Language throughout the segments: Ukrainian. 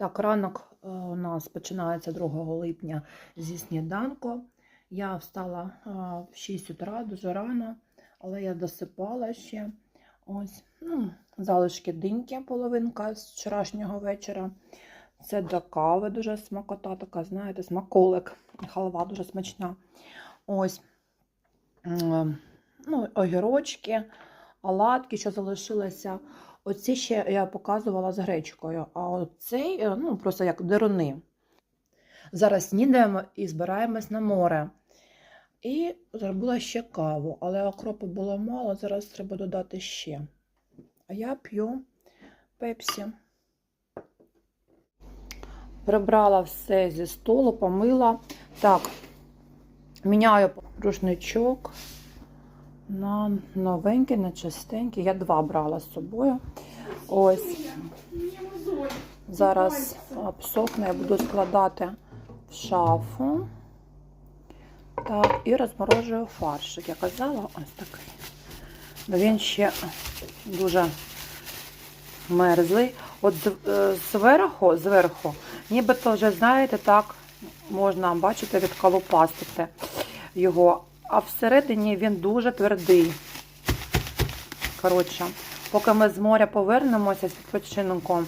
Так, ранок е, у нас починається 2 липня зі сніданку. Я встала е, в 6 утра дуже рано, але я досипала ще. Ось, ну, залишки диньки, половинка з вчорашнього вечора. Це до кави дуже смакота, така, знаєте, смаколик. Халва дуже смачна. Ось ну, огірочки, оладки, що залишилися. Оці ще я показувала з гречкою, а оцей, е, ну, просто як деруни. Зараз снідаємо і збираємось на море. І зробила ще каву, але окропу було мало, зараз треба додати ще. А я п'ю пепсі. Прибрала все зі столу, помила. Так, міняю рушничок на новенький, на чистенький. Я два брала з собою. Ось. Зараз обсохне, я буду складати в шафу. Так, і розморожую фарш. Як я казала, ось такий. Бо він ще дуже мерзлий. От е, зверху, зверху, нібито вже, знаєте, так можна бачити, відколупастити його. А всередині він дуже твердий. Коротше, поки ми з моря повернемося з відпочинку,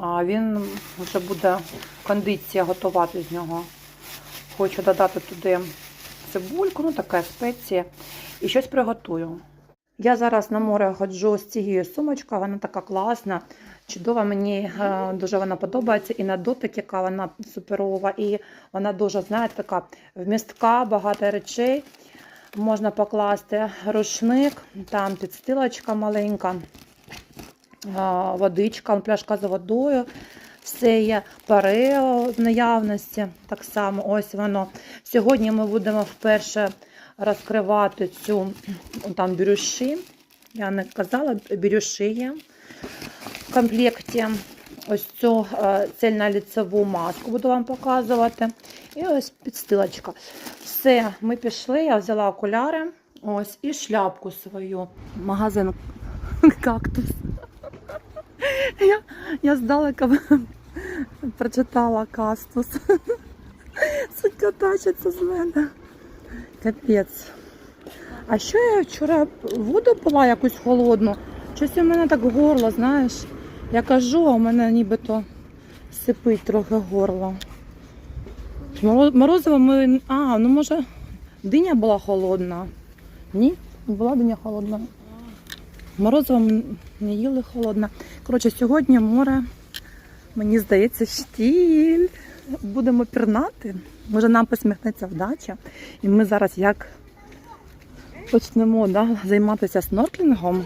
він вже буде кондиція готувати з нього. Хочу додати туди цибульку, ну така спеція, і щось приготую. Я зараз на море ходжу з цією сумочкою, вона така класна, чудова. Мені е, дуже вона подобається. І на дотик, яка вона суперова, і вона дуже, знаєте, така вмістка, багато речей. Можна покласти рушник, там підстилочка маленька, водичка, пляшка з водою. Все є парео в наявності. Так само, ось воно. Сьогодні ми будемо вперше розкривати цю там бірюші. Я не казала, бірюші є в комплекті. Ось цю е, цельноліцеву маску буду вам показувати. І ось підстилочка. Все, ми пішли, я взяла окуляри. Ось і шляпку свою. Магазин кактус. Я, я здалека прочитала кастус. Сутка тачиться з мене. Капець. А що я вчора воду пила якусь холодну? Щось у мене так горло, знаєш. Я кажу, а у мене нібито сипить трохи горло. Моро- Морозиво ми. А, ну може, диня була холодна. Ні? Була диня холодна. Морозиво не їли холодна. Коротше, сьогодні море, мені здається, штіль. Будемо пірнати. Може нам посміхнеться вдача. І ми зараз як почнемо да, займатися снорклінгом.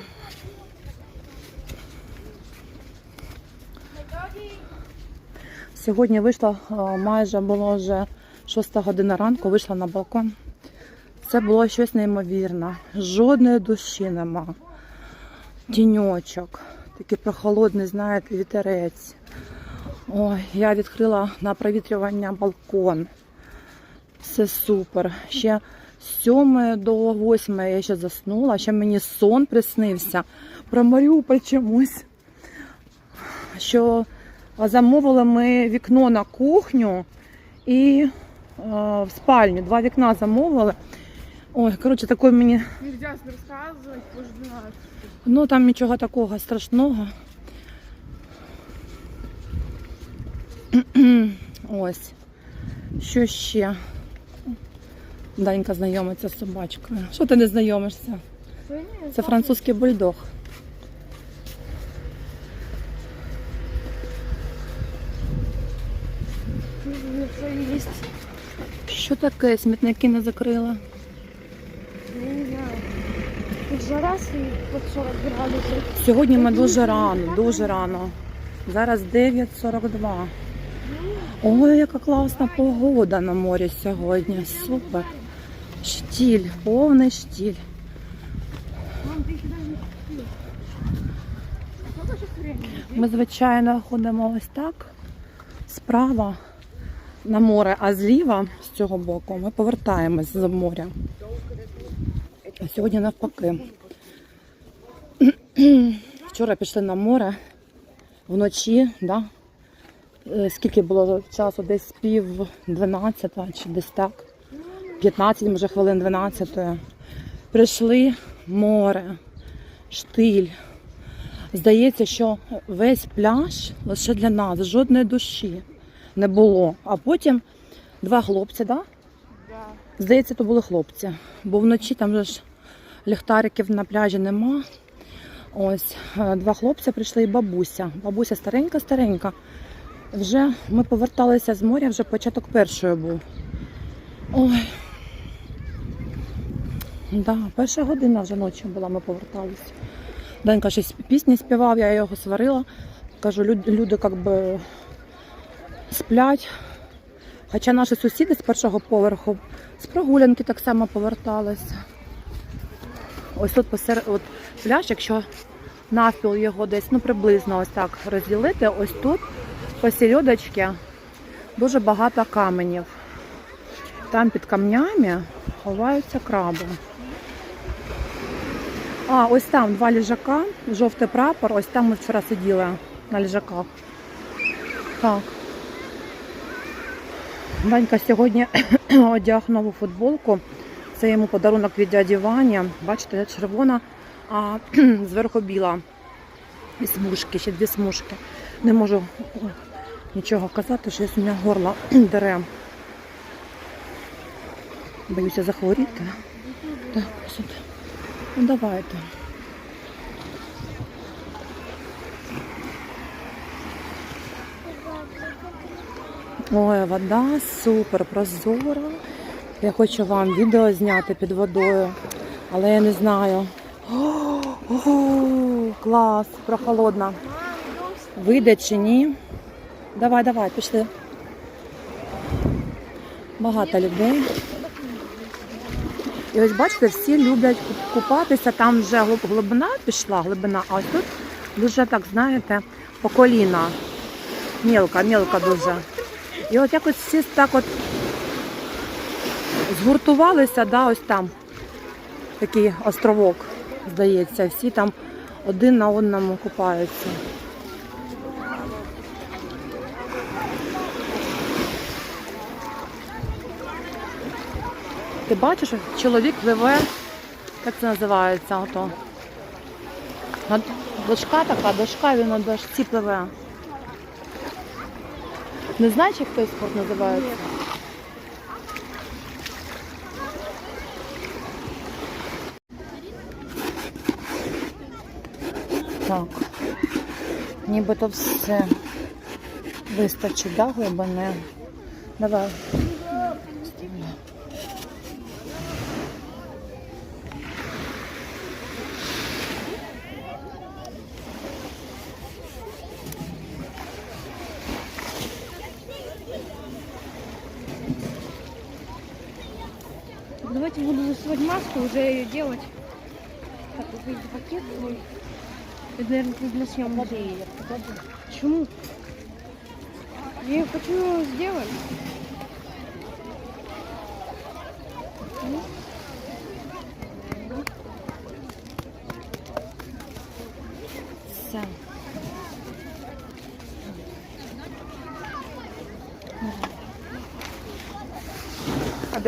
Сьогодні вийшла майже було вже 6 година ранку, вийшла на балкон. Це було щось неймовірне. Жодної душі нема. Тіньочок, такий прохолодний, знаєте, вітерець. Ой, я відкрила на провітрювання балкон. Все супер. Ще з 7 до 8 я ще заснула, ще мені сон приснився про Маріуполь чомусь. Що замовили ми вікно на кухню і е, в спальню. Два вікна замовили. Ой, коротше, такий мені Нельзя рассказывать, позже 12. Ну, там нічого такого страшного. Ось. Що ще? Данька знайомиться з собачкою. Що ти не знайомишся? Це французький бульдог. Що таке? Смітники не закрила. Тут жара и под 40 градусов. Сьогодні ми дуже рано, дуже рано. Зараз 9.42. Ой, яка класна погода на морі сьогодні. Супер. Штіль, повний штіль. Ми, звичайно, ходимо ось так справа на море, а зліва з цього боку ми повертаємось з моря. А сьогодні навпаки. Вчора пішли на море вночі, да? е, скільки було часу? Десь пів 12 чи десь так. 15, може, хвилин 12. Прийшли море, штиль. Здається, що весь пляж лише для нас, жодної душі не було. А потім два хлопці, да? Да. Здається, то були хлопці. Бо вночі там ж ліхтариків на пляжі нема. Ось е, два хлопці прийшли і бабуся. Бабуся старенька-старенька. Вже ми поверталися з моря, вже початок першої був. Ой. Да, перша година вже ночі була, ми поверталися. Данька щось пісні співав, я його сварила. Кажу, люди, люди як би сплять. Хоча наші сусіди з першого поверху з прогулянки так само поверталися. Ось тут посеред от пляж, якщо навпіл його десь ну приблизно ось так розділити, ось тут посередочки дуже багато каменів. Там під камнями ховаються краби. А, ось там два ліжака, жовтий прапор, ось там ми вчора сиділи на ліжаках. Так. Данька сьогодні одяг нову футболку. Це йому подарунок від дяді Вані. Бачите, червона, а зверху біла. І смужки, ще дві смужки. Не можу нічого казати, що у мене горло дере. Боюся захворіти. Так, от. Ну давайте. Ой, вода супер прозора. Я хочу вам відео зняти під водою, але я не знаю. О, о, клас, прохолодна. Вийде чи ні? Давай, давай, пішли. Багато людей. І ось бачите, всі люблять купатися, там вже глибина пішла, глибина, а тут дуже так, знаєте, по коліна. Мілка, мілка дуже. І от якось всі так от згуртувалися, да, ось там такий островок, здається, всі там один на одному купаються. Ти бачиш, чоловік пливе, як це називається ото? Дошка така, дошка, він на дошці пливе. Не знаєш, як той спорт називається? Так. Нібито все вистачить, да, глибини? Давай. Уже ее делать. Так, вот видите, пакет свой. Это, наверное, для съемки. Почему? Я ее хочу сделать. Ну, Все. А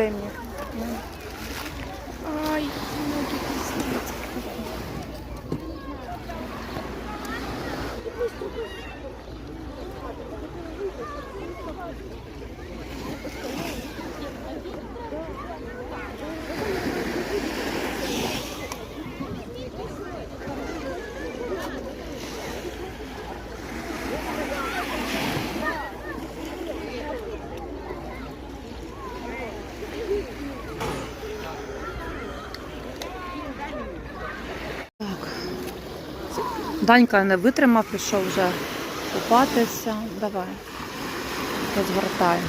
Данька не витримав, пішов вже купатися. Давай. Розгортай.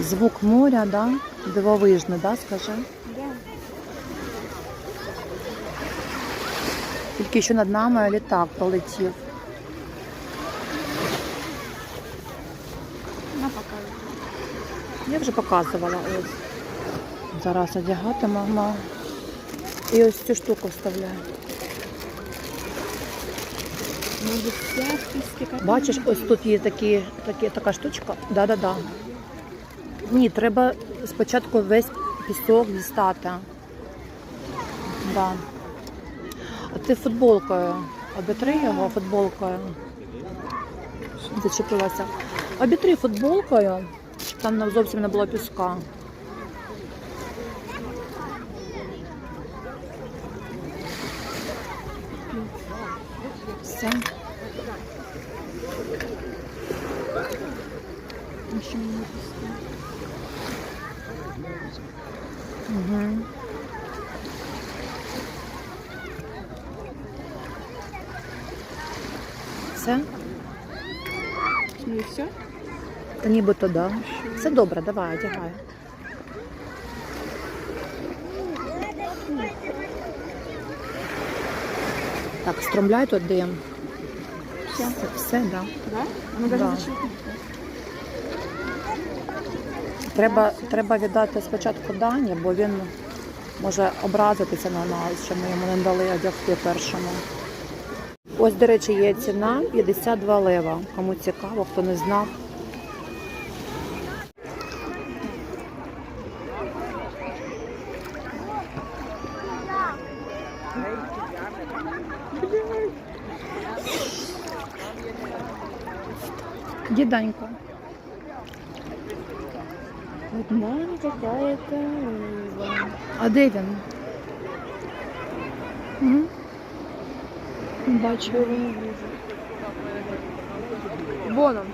Звук моря, да? Дивовижний, да, скажи? Да. Тільки що над нами літак пролетів. На показывай. Я вже показувала. Ось. Зараз одягатимемо. І ось цю штуку вставляю. Бачиш, ось тут є такі, такі, така штучка. Да-да-да. Ні, треба спочатку весь пісок дістати. Да. А ти футболкою. Обітри його футболкою. Зачепилася. Обітри футболкою, там зовсім не було піска. Все. Ще мені піска. Угу. Все? Ну і все? Та нібито да. Все добре, давай, одягай. Так, стромляй тут дим. Все. Все, все да. Да? Даже Да. Треба, треба віддати спочатку Дані, бо він може образитися на нас, що ми йому не дали одягти першому. Ось, до речі, є ціна 52 лева. Кому цікаво, хто не знав. Діданько. Одна какая-то рыба. А де він? М? Бачу. Его не вижу. Вон он.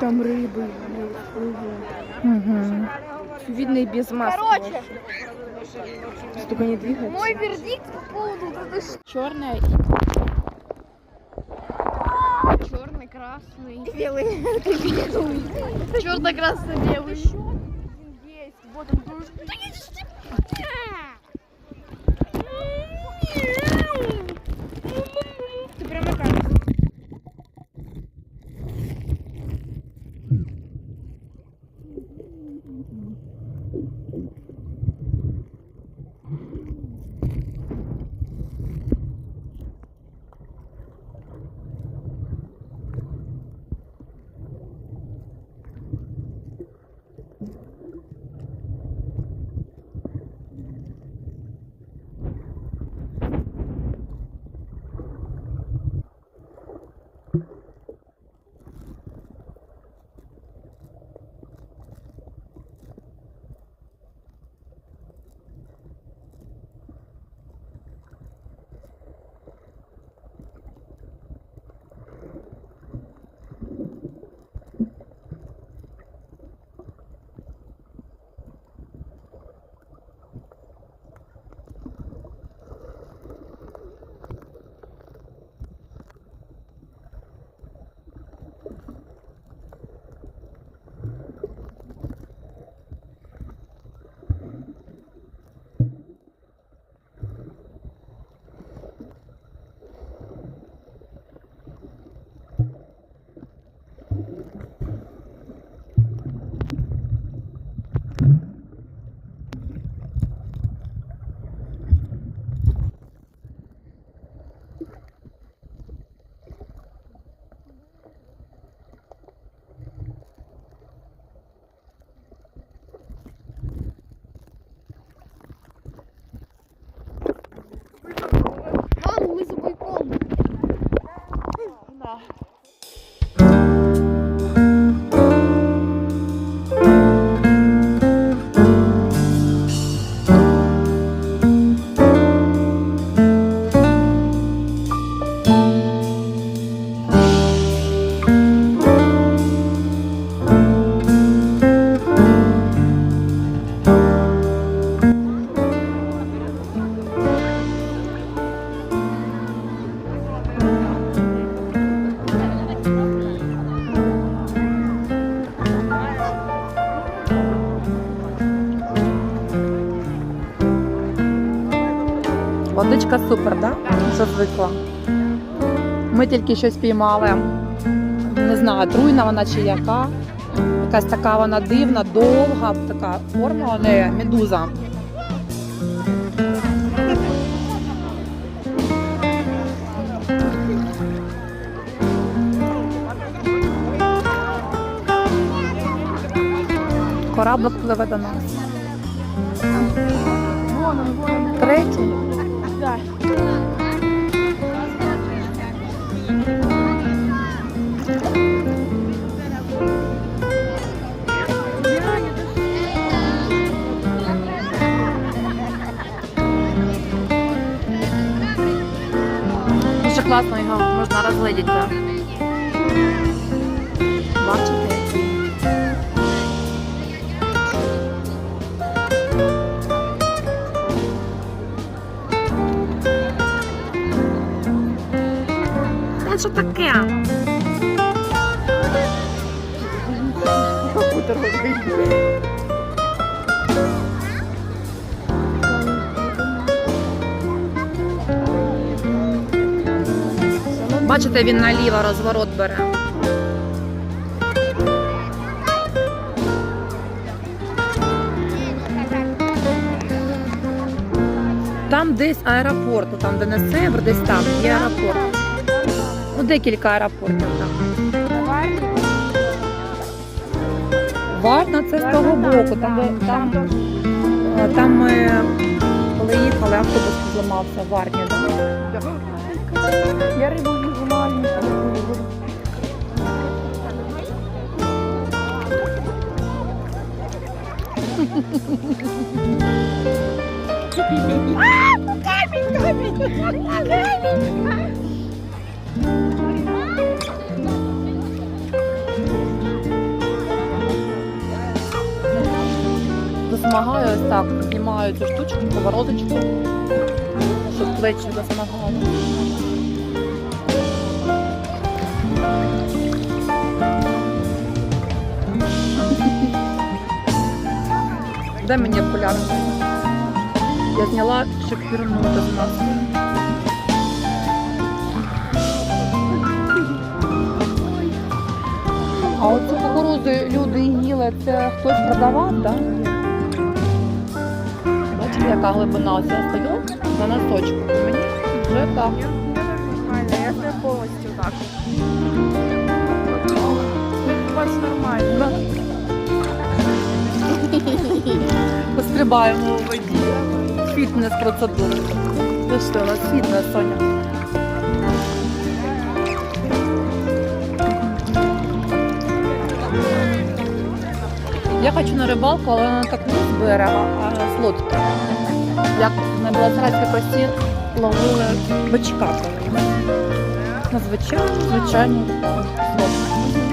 Там рыбы. Угу. Видно и без маски. Короче. Только не двигается. Мой вердикт по поводу вот этой Черная. Черный, красный. белый. Черно-красный белый. Есть. Вот он Водичка супер, да? Що звикла. Ми тільки щось піймали. Не знаю, труйна вона чи яка. Якась така вона дивна, довга, така форма у медуза. Кораблик пливе до нас. Третій. Класно його можна розглядіти. Бачите? який? Це що таке? Бачите, він наліво розворот бере. Там десь аеропорт, там де не Север, десь там є аеропорт. Ну, декілька аеропортів там. Варна це з того боку. Там, де- там, е, там ми, коли їхали, автобус зламався в Варні. Да? Я рыбу вижу маленькую. Засмагаю ось так, знімаю цю штучку, повороточку, щоб плечі засмагали. Дай мені окуляри. Я зняла, з нас. А оцю кукурудзу люди їли, це хтось продавав, так? Бачите, яка глибина ось я стою на носочку. Мені вже так. Нормально, я стою полностью так. У нормально. Пострибаємо у воді. Фітнес процедури. Ну що, у нас фітнес, Соня. Я хочу на рибалку, але не таку з берега, а з лодки. Як на Білоцерській косі ловили бичка. коли. Ну, звичайно, звичайно, з лодки.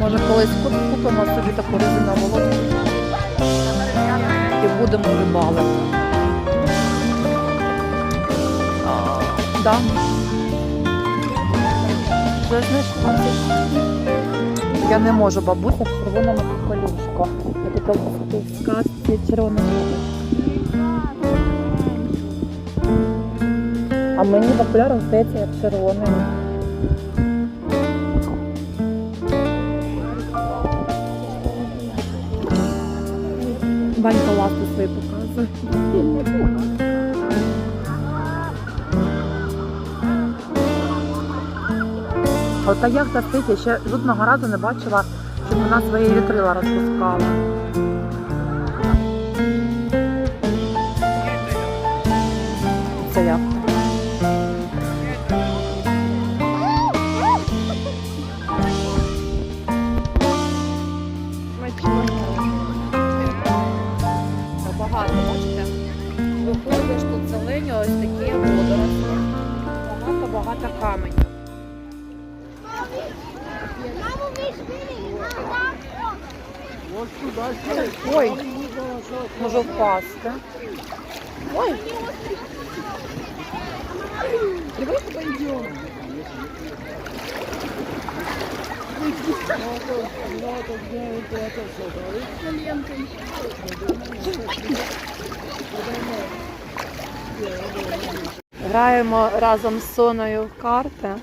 Може, колись купимо собі таку резинову лодку будемо рибалити. Да. Вже знайшла. Я не можу бабуся в червоному колючку. Я тут в сказці червона. А мені в здається як червоний. Ванька ласти свої показує. Ота яхта стоїть, я ще жодного разу не бачила, щоб вона свої вітрила розпускала. Зелені, ось такі водорослі. Багато-багато каменів. Ой, може впасти. Ой. Давай пойдем. Граємо разом з Соною в карти.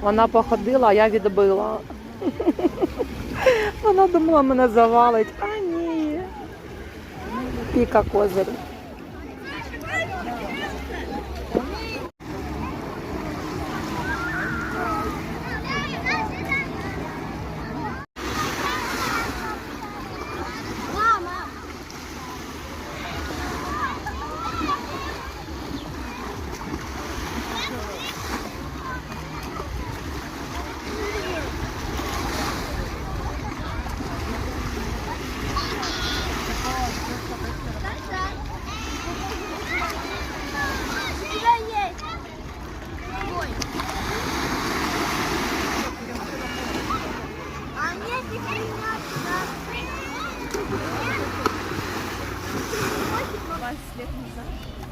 Вона походила, а я відбила. Вона думала, мене завалить. А ні. Піка козир. Let me see.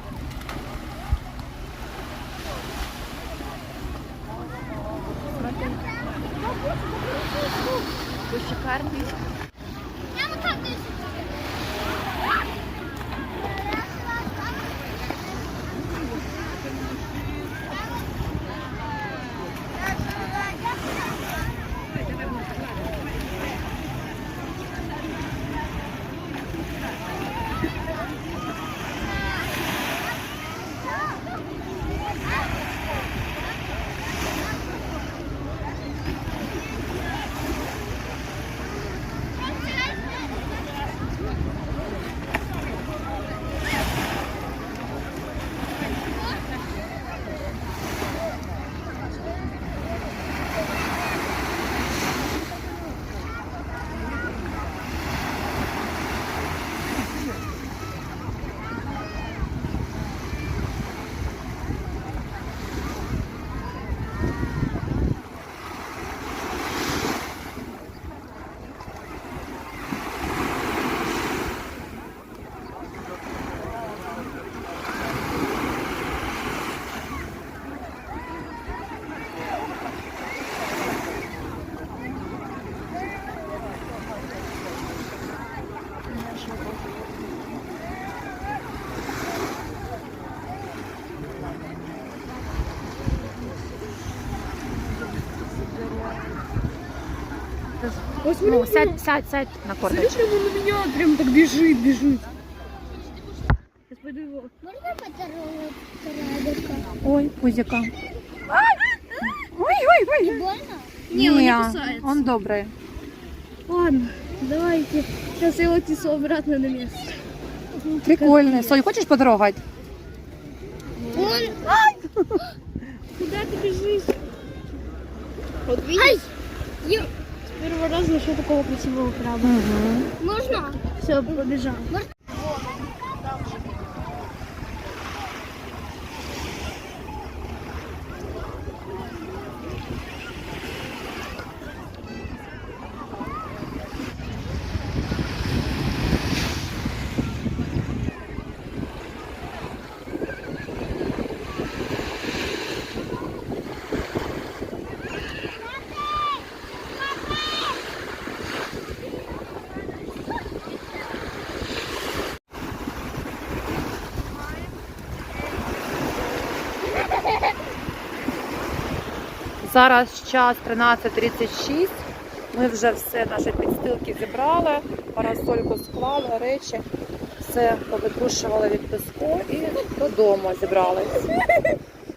Ну, сядь, сядь, сядь на корточку. Смотри, прямо на меня прям так бежит, бежит. Сейчас пойду его. Можно крабика? Ой, пузика. Ой, ой, ой. Больно? Не, он не кусается. Он добрий. Ладно, давайте. Сейчас я его отнесу обратно на место. Прикольний. Соль, хочеш потрогать? Он... Куда ты бежишь? Вот видишь? С первого раз нашел такого красивого краба. Угу. Можно? Все, побежал. Зараз час 13.36. Ми вже все, наші підстилки зібрали, парасольку склали, речі, все повитрушували від піску і додому зібрались.